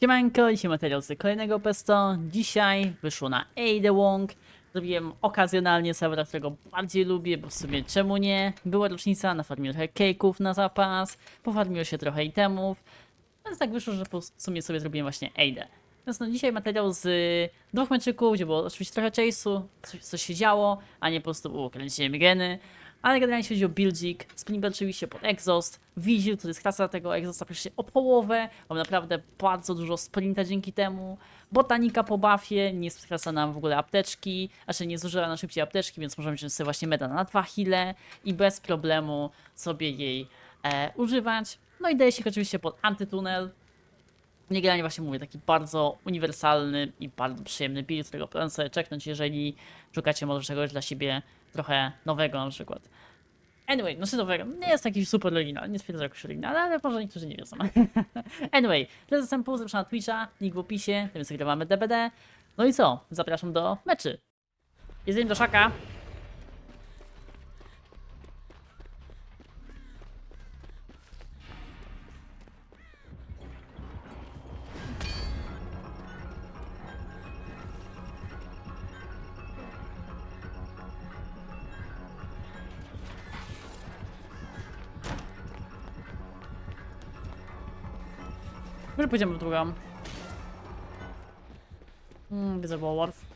Siemanko, dzisiaj materiał z kolejnego pesto. Dzisiaj wyszło na Ada Wong. Zrobiłem okazjonalnie serwera, którego bardziej lubię, bo w sumie czemu nie? Była rocznica, nafarmiłem trochę cake'ów na zapas, pofarmiło się trochę itemów, więc tak wyszło, że po sumie sobie zrobiłem właśnie Ada. Więc no dzisiaj materiał z dwóch meczyków, gdzie było oczywiście trochę chase'u, coś, coś się działo, a nie po prostu u, kręciłem geny. Ale generalnie jeśli chodzi o buildzik, Splinter oczywiście pod exhaust, Vigil, jest klasa tego exhausta praktycznie o połowę, mam naprawdę bardzo dużo sprinta dzięki temu, botanika po buffie, nie klasa nam w ogóle apteczki, znaczy nie zużywa na szybciej apteczki, więc możemy wziąć sobie właśnie meda na dwa heale i bez problemu sobie jej e, używać. No i daje się oczywiście pod antytunel, nie generalnie właśnie mówię, taki bardzo uniwersalny i bardzo przyjemny build, którego polecam sobie czeknąć, jeżeli szukacie może czegoś dla siebie trochę nowego na przykład. Anyway, no nowego, nie jest taki super oryginalny, nie stwierdzę jakoś oryginalny, ale może niektórzy nie wiedzą. anyway, tyle zastępu, zapraszam na Twitcha, link w opisie, tym zagrywamy DBD. No i co? Zapraszam do meczy. Jedziemy do szaka. Pójdziemy w drugą. Hmm, widzę Warf.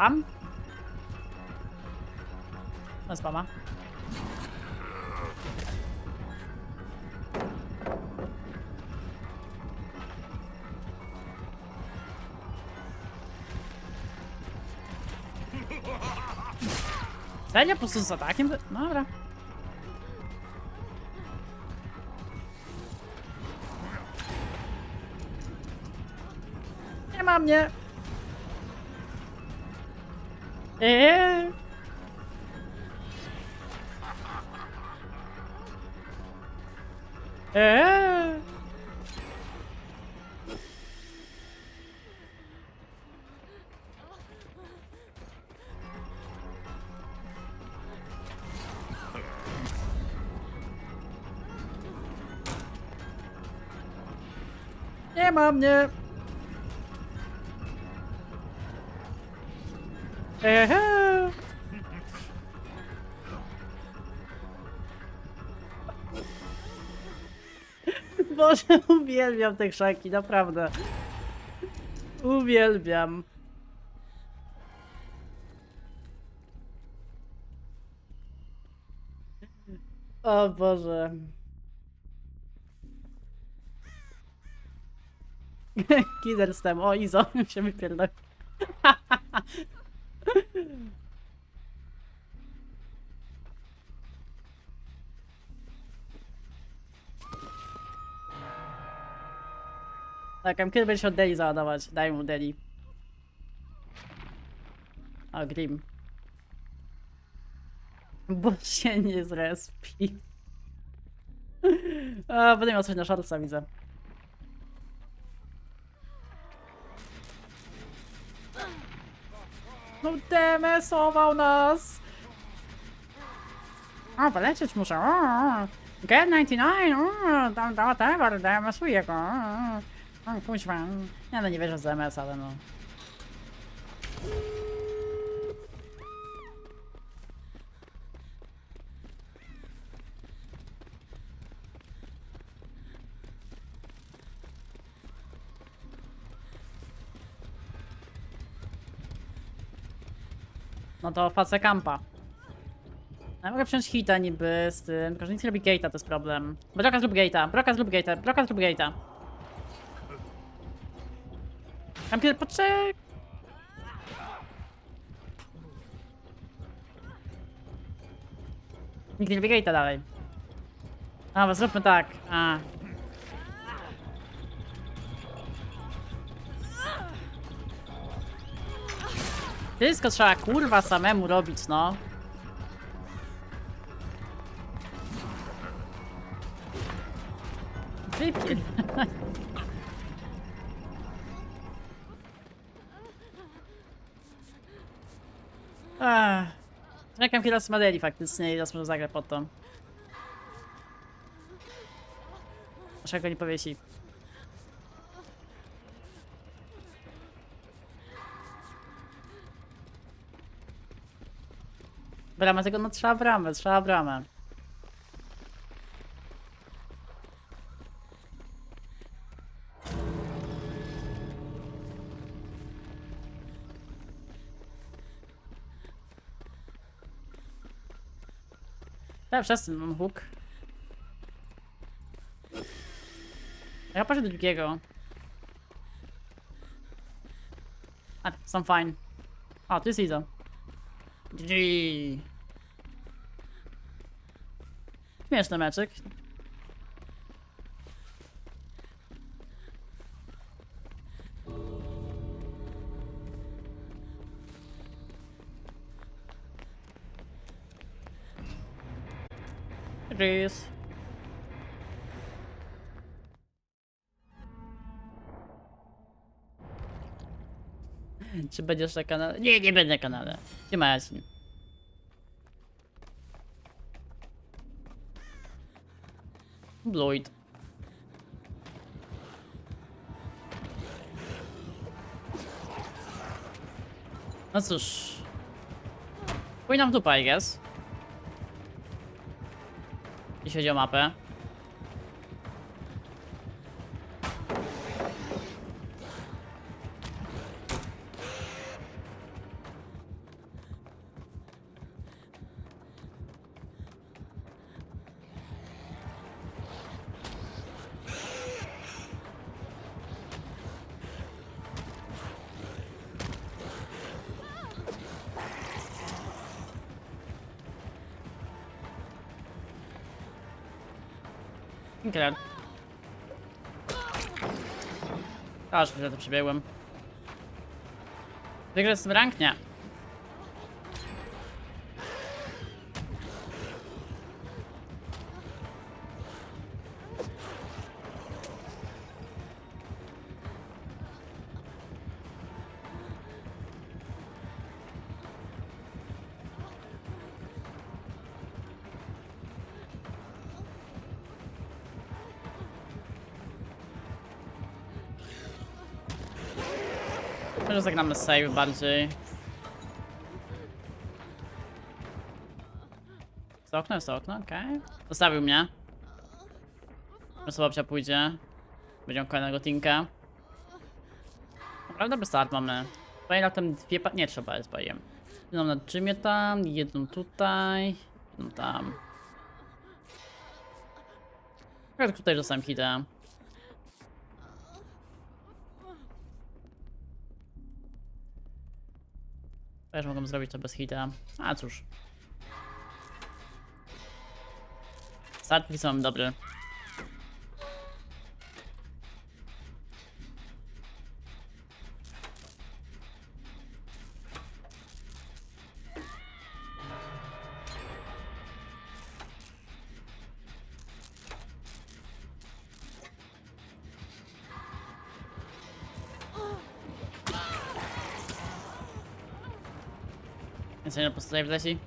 Spam? No spama. Serio? Po prostu z atakiem? No Dobra. Nie ma mnie. Nie ma mnie. Ehe. Boże, uwielbiam te krzaki, naprawdę. Uwielbiam. O Boże. Killer stem, o Izo, się wypierdol. Tak, kiedy będziesz od Deli załadować? Daj mu Deli. O, Grim. Bo się nie zrespi. A, będę miał coś na szarca, widzę. No demesował nas! A, wyleczyć muszę. Get 99, o, tam, tam, whatever, demesuję go. Kuźwa. Ja no nie wierzę w ZMS, ale no. No to facę kampa. Ja mogę przyjąć hita niby z tym, tylko że nic robi gate'a, to jest problem. Broka zrób gate'a, broka zrób gate'a, broka zrób gate'a. Kampier, poczek... Nikt nie robi gate'a dalej. Dobra, zróbmy tak. A. Wszystko trzeba kurwa samemu robić, no. Wypier... Czekam chwilę z modeli faktycznie i teraz może zagrać pod to. Czego nie powiesi. Bramę tego, no trzeba bramę, trzeba bramę. Ja wszyscy mam huk. Ja poszedł do drugiego. A, są fine. A, tu jest Iza. GG. Śmieszny meczek. Rys. Czy będziesz na kanale? Nie, nie będę na kanale. Nie ma. Bloid. No cóż. Pójdę w dupę, I guess. Jeśli chodzi o mapę. Gra. Aż że to przebiegłem. Wygrać z tym rank? Nie. Może zagramy save bardziej. Jest okno, jest okno, okej. Zostawił mnie. Osoba babcia pójdzie. Będziemy kolejnego tinka. Naprawdę dobry start mamy. Powiem tam dwie pa... Nie trzeba jest powiem. Jedną na czymie tam, jedną tutaj, jedną tam. Akurat tutaj dostałem hita. Też mogą zrobić to bez hita. A cóż. Start są dobry. Więc nie po prostu tutaj wleci.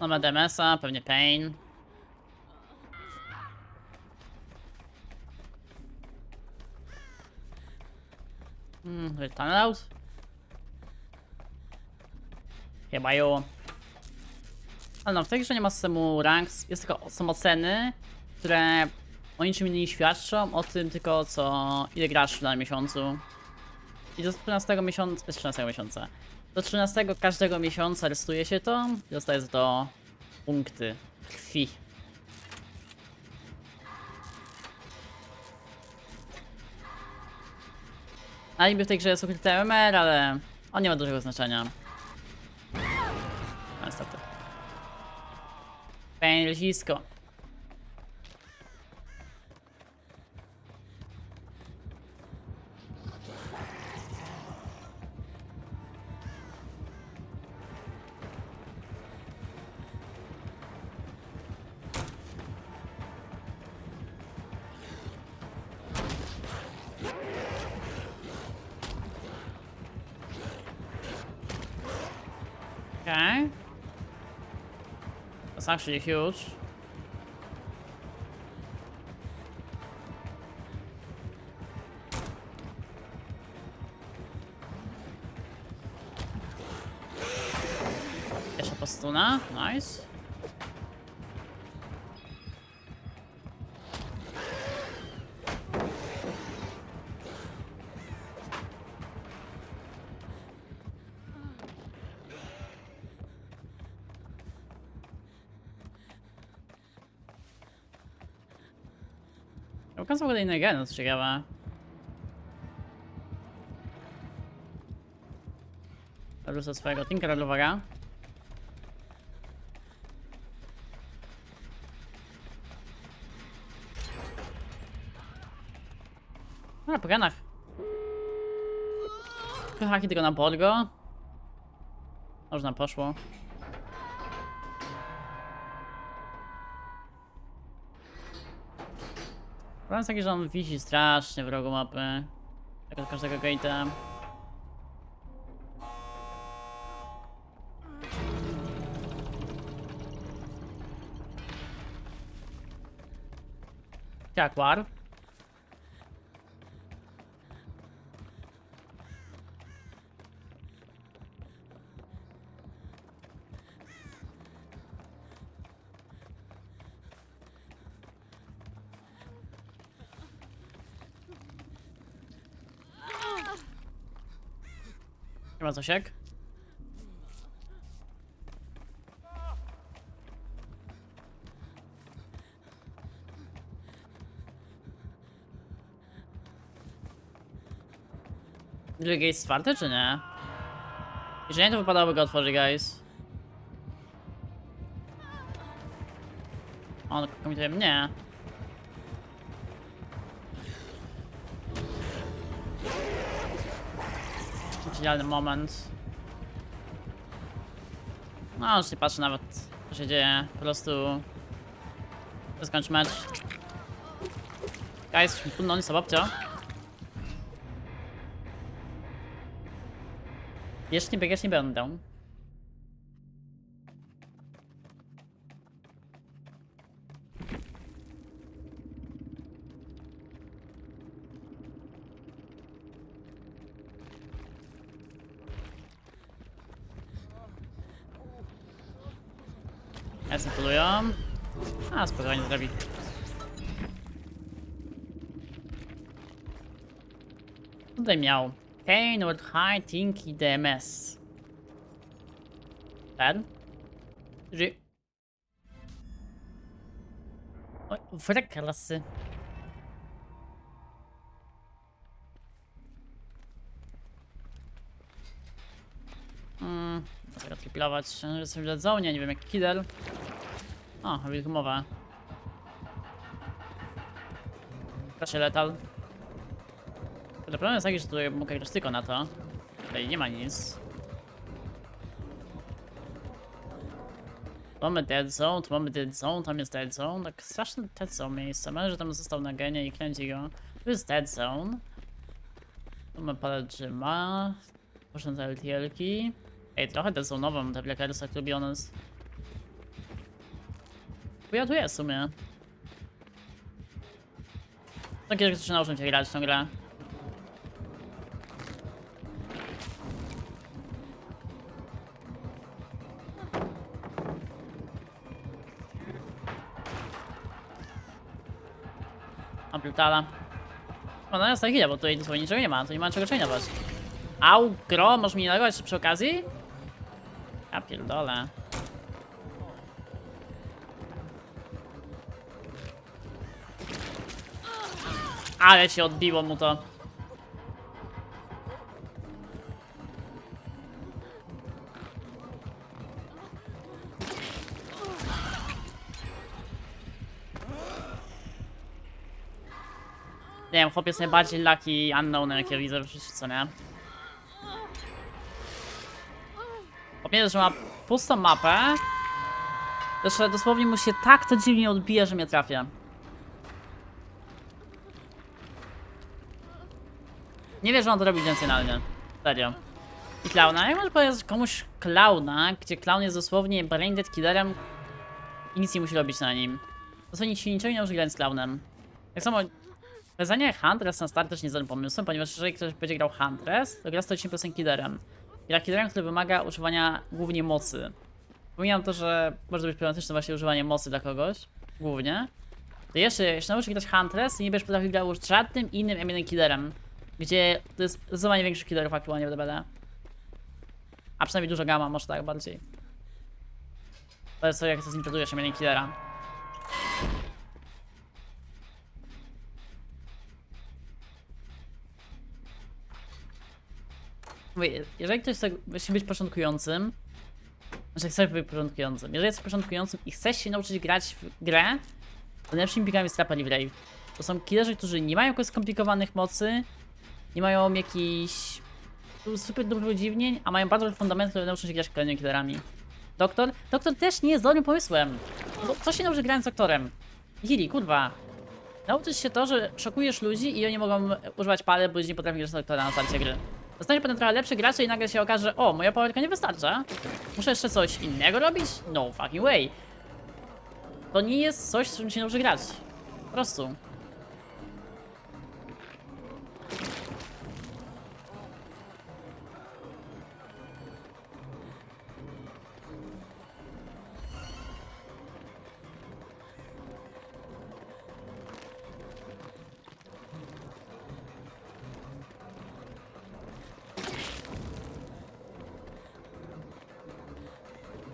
On ma DMS-a, pewnie Pain. Hmm, tunnel out? Chyba jo. Ale no, w tej grze nie ma systemu ranks, jest tylko, są oceny, które o niczym nie świadczą, o tym tylko co, ile grasz danym miesiącu. I do 13 miesiąca, 13 miesiąca. Do 13 każdego miesiąca rysuje się to i dostaje to punkty krwi. A niby w tej grze jest ukryty MMR, ale on nie ma dużego znaczenia. Niestety. Pain, That's actually huge. Nice. Ja pokazał kolejny gen, co ciekawe. Rzucę swojego Tinkera, uwaga. No, po genach. Haki tylko na Borgo. Można poszło. Problem jest taki, że on wisi strasznie w rogu mapy. Jak od każdego gate'a. Jaguar. Zosiek? Drugi jest czwarty, czy nie? Jeżeli nie, to wypadałoby go otworzyć, guys. On komituje mnie. Idealny moment. No, już nie patrzę nawet, co się dzieje. Po prostu... Skończ mecz. Guys, no nie babcia. Jeszcze nie biegać nie będę. A, spokojnie zrobi. Tutaj miał. Painwood High Tinky DMS. Ten? Że... Oj, wrek klasy. Hmm, mogę tripilować, że sobie dadzą, nie, nie wiem jak kidel. O, wilkumowa. Proszę letal. Ale problem jest taki, że tutaj mogę grać tylko na to. Tutaj nie ma nic. Mamy dead zone, tu mamy dead zone, tam jest dead zone. Tak straszne dead zone miejsce. Może, że tam został na genie i kręci go. Tu jest dead zone. Tu mamy parę drzyma. Proszę za LTL-ki. Ej, trochę dead zone'ową te Blackersach, to be honest. Ja tu jest w sumie. To kiedyś coś nauczą się grać w tą grę. A brutala. O, no jest tak chwilę, bo tutaj dosłownie niczego nie ma, to nie ma czego chainować. Au, gro, możesz mnie nalewać przy okazji? Ja pierdolę. Ale się odbiło mu to. Nie wiem, chłopiec najbardziej lucky unknown, jakie widzę w życiu, co nie? Pomijając, że ma pustą mapę, Zresztą dosłownie mu się tak to dziwnie odbija, że mnie trafia. Nie wiesz, że on to robi intencjonalnie. Serio. i klauna. Jak możesz powiedzieć komuś klauna, gdzie klaun jest dosłownie braindead killerem i nic nie musi robić na nim. Dosłownie się niczego nie może grać z klaunem. Tak samo Wezwanie Huntress na start też nie jest złym pomysłem, ponieważ jeżeli ktoś będzie grał Huntress, to gra 110% killerem. Gra killerem, który wymaga używania głównie mocy. Pomijam to, że może być problematyczne właśnie używanie mocy dla kogoś, głównie. To jeszcze, jeśli nauczysz grać Huntress, to nie będziesz potrafił grać żadnym innym M1 killerem. Gdzie to jest zdecydowanie większych killerów aktualnie w DBD. A przynajmniej duża gama, może tak bardziej. To jest to, jak to zinterpretujesz M1 killera. Mówię, jeżeli ktoś chce być początkującym, znaczy chce być początkującym, jeżeli jesteś początkującym i chcesz się nauczyć grać w grę, to najlepszym plikami jest Trapa. To są killerzy, którzy nie mają skomplikowanych mocy, nie mają jakichś super dużo udziwnień, a mają bardzo fundament, który nauczą się grać kolejnymi killerami. Doktor? Doktor też nie jest dobrym pomysłem. Bo co się nauczy grając z doktorem? Gili, kurwa. Nauczysz się to, że szokujesz ludzi i oni mogą używać pary, bo nie potrafią grać z doktora na starcie gry. Zostanie potem trochę lepszy gracz i nagle się okaże, o, moja powerka nie wystarcza. Muszę jeszcze coś innego robić? No fucking way. To nie jest coś, z czym się dobrze grać. Po prostu.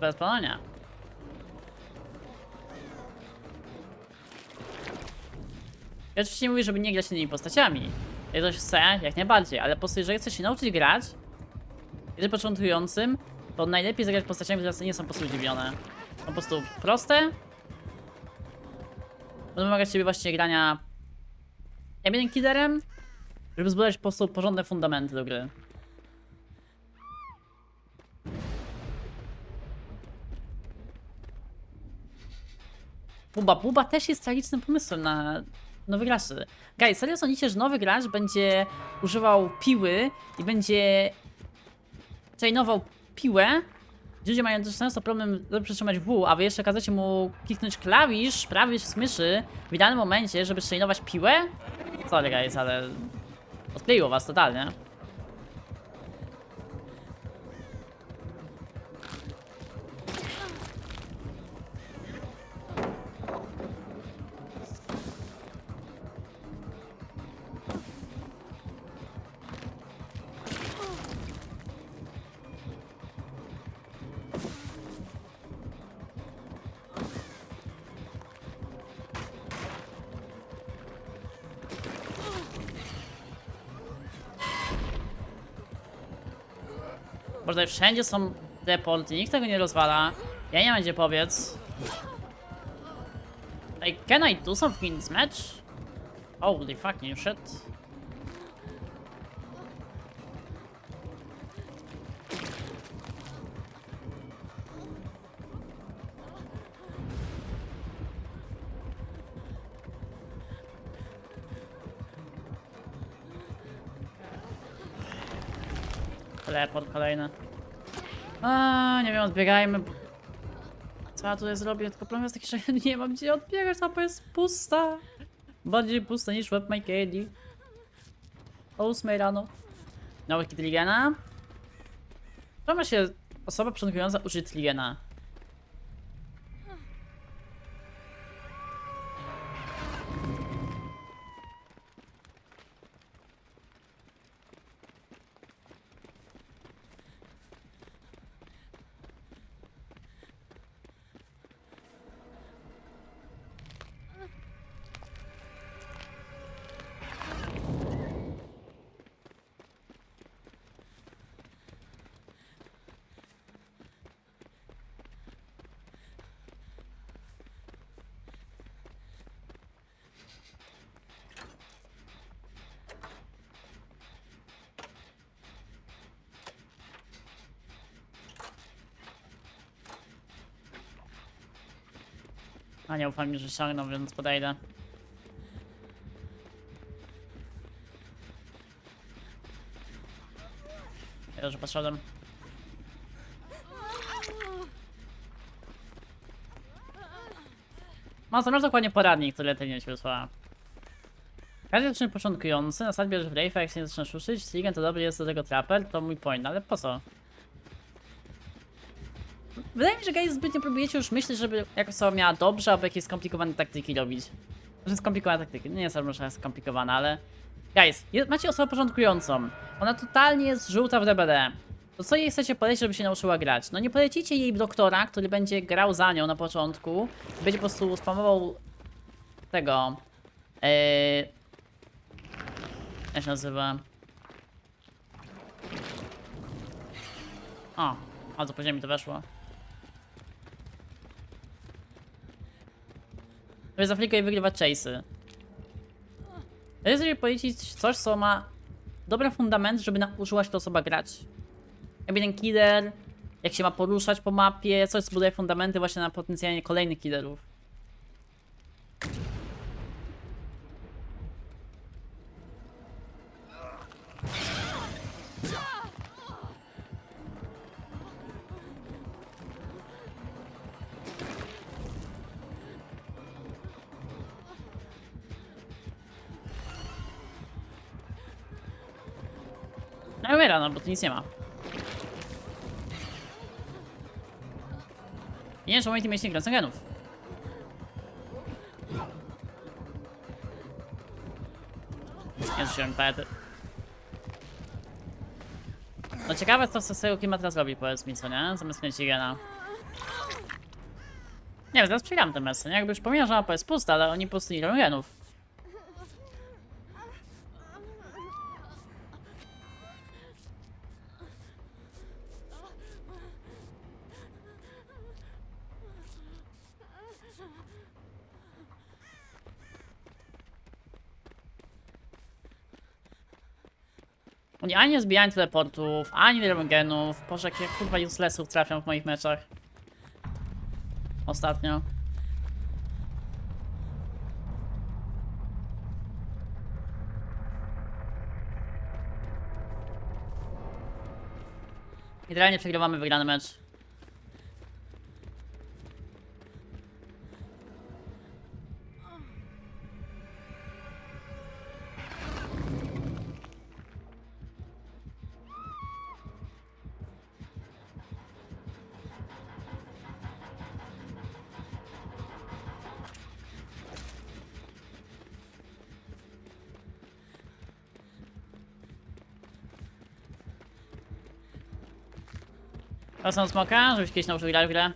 Bez planowania. Ja oczywiście mówię, żeby nie grać innymi postaciami. Jak ktoś chce, jak najbardziej, ale po prostu jeżeli chce się nauczyć grać, jest początkującym, to najlepiej zagrać postaciami, które nie są po prostu udziwione. Są po prostu proste. Będą wymagać ciebie właśnie grania M1 killerem, żeby zbudować po prostu porządne fundamenty do gry. Buba Buba też jest tragicznym pomysłem na nowy graczy. Guys, serio sądzicie, że nowy gracz będzie używał piły i będzie chainował piłę? Ludzie mają też często problem, żeby przytrzymać W, a wy jeszcze każecie mu kliknąć klawisz, prawisz z myszy w idealnym momencie, żeby chainować piłę? Sorry guys, ale odkleiło was totalnie. Bo tutaj wszędzie są deporty, nikt tego nie rozwala. Ja nie będzie powiedz. Like, can I do something in this match? Holy fucking shit. Teleport kolejny. A, nie wiem, odbiegajmy. Co ja tutaj zrobię? Tylko problem jest taki, że nie mam gdzie odbiegać, mapa jest pusta. Bardziej pusta niż web my Kelly. O 8 rano. Nowy kit Ligena. Czemu się osoba początkująca uczy Ligena? A nie ufam mi, że ściągną, więc podejdę. Ja już poszedłem. Ma zamiar dokładnie poradnik, który ty się wysłała. Każdy zaczyna początkujący, na bierzesz w się nie zaczynasz uczyć, Sligan to dobry jest do tego trapper, to mój point, ale po co? Wydaje mi się, że guys zbytnio próbujecie już myśleć, żeby jakoś osoba miała dobrze, albo jakieś skomplikowane taktyki robić. Że skomplikowane taktyki, nie jest może skomplikowana, ale... Guys, macie osobę początkującą. Ona totalnie jest żółta w DBD. To co jej chcecie polecić, żeby się nauczyła grać? No nie polecicie jej doktora, który będzie grał za nią na początku. Będzie po prostu spamował tego... Yy... Jak się nazywa? O, bardzo później mi to weszło. Żeby za chwilkę wygrywać chase'y. To jest żeby powiedzieć coś, co ma dobre fundament, żeby nauczyła się ta osoba grać. Jakby ten killer, jak się ma poruszać po mapie, coś zbuduje fundamenty właśnie na potencjalnie kolejnych killerów. No umiera, no bo tu nic nie ma. Nie wiem, że moi teammates nie grają genów. Nie rzuciłem pety. No ciekawe co z tego Kima teraz robi, powiedz mi, co nie? Zamiast mieć gena. Nie wiem, zaraz przegram ten mecz, nie? Jakby już pomijam, że mapa jest pusta, ale oni po prostu nie grają genów. Oni ani nie zbijają teleportów, ani nie genów. Boże, jakie kurwa uselessów trafią w moich meczach. Ostatnio. Generalnie przegrywamy wygrany mecz. Mam smoka, żebyś kiedyś nauczył grać w grę.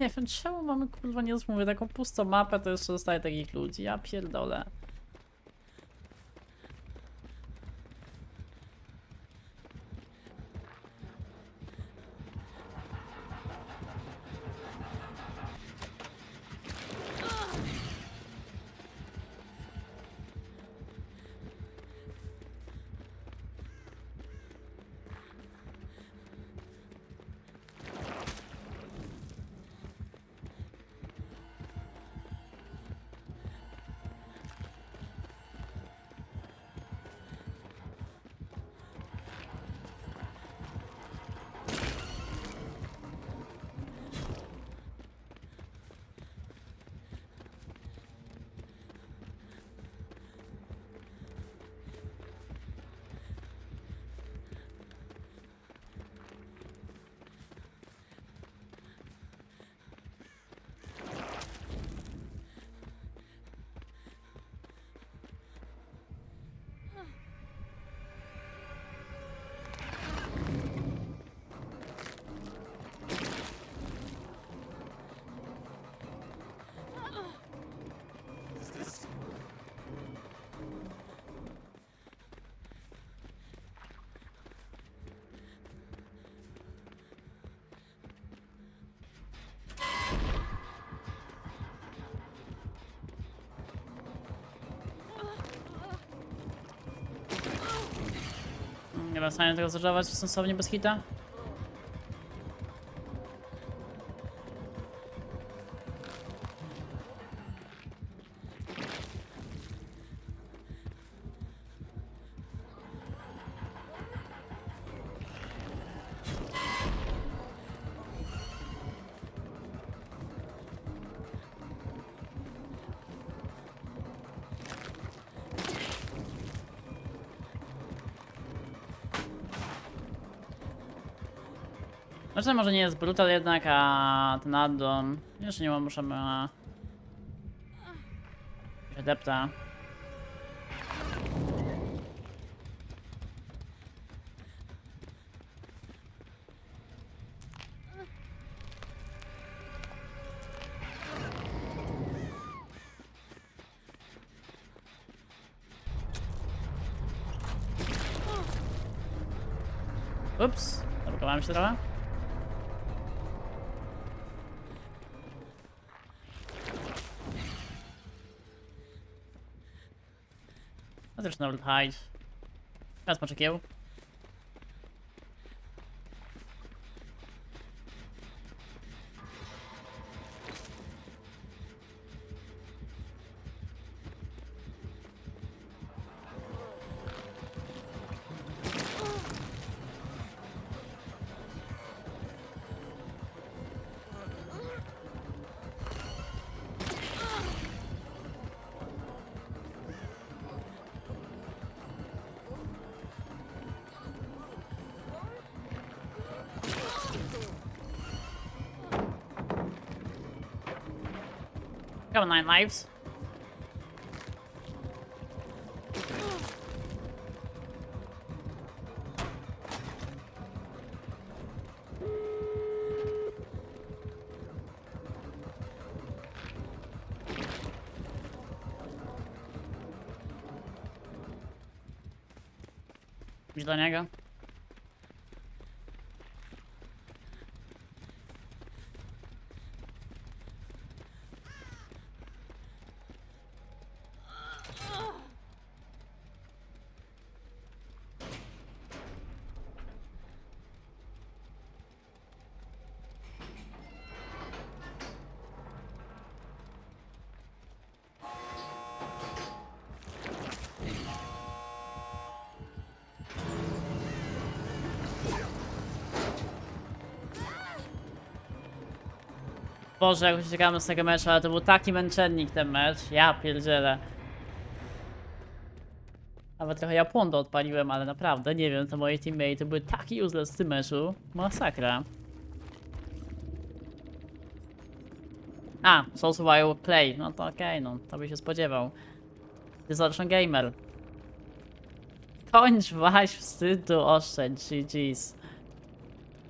Nie wiem, czemu mamy kurwa nie mówię, taką pustą mapę, to jeszcze zostaje takich ludzi, ja pierdolę. Wiem, w stanie tego zerżować sensownie bez hita. Znaczy może nie jest brutal jednak, a ten addon. Jeszcze nie mam, możemy... Adepta. Ups, zablokowałem się trochę. Zresztą nawet hide. Teraz poczekieł. Nine lives. Do niego. Boże, jak uciekamy z tego meczu, ale to był taki męczennik ten mecz. Ja pierdzielę. Nawet trochę Japondo odpaliłem, ale naprawdę, nie wiem, to moje teammate były taki useless w tym meczu. Masakra. A, Soul Survival Play. No to okej, no, to by się spodziewał. Zresztą gamer. Kończ waś wstydu, oszczędź, GG's.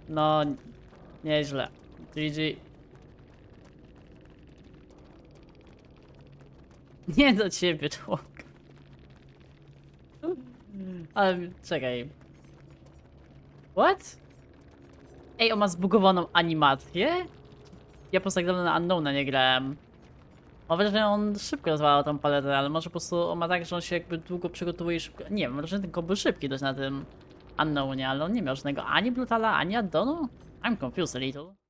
No, nieźle. GG. Nie do ciebie, człowiek. Ale czekaj. What? Ej, on ma zbugowaną animację? Ja po prostu dawno na Unknowna nie grałem. Mam wrażenie, że on szybko rozwalał tą paletę, ale może po prostu on ma tak, że on się jakby długo przygotowuje i szybko... Nie wiem, mam wrażenie, że tylko był szybki dość na tym Unknownie, ale on nie miał żadnego ani Brutala, ani Addonu? I'm confused a little.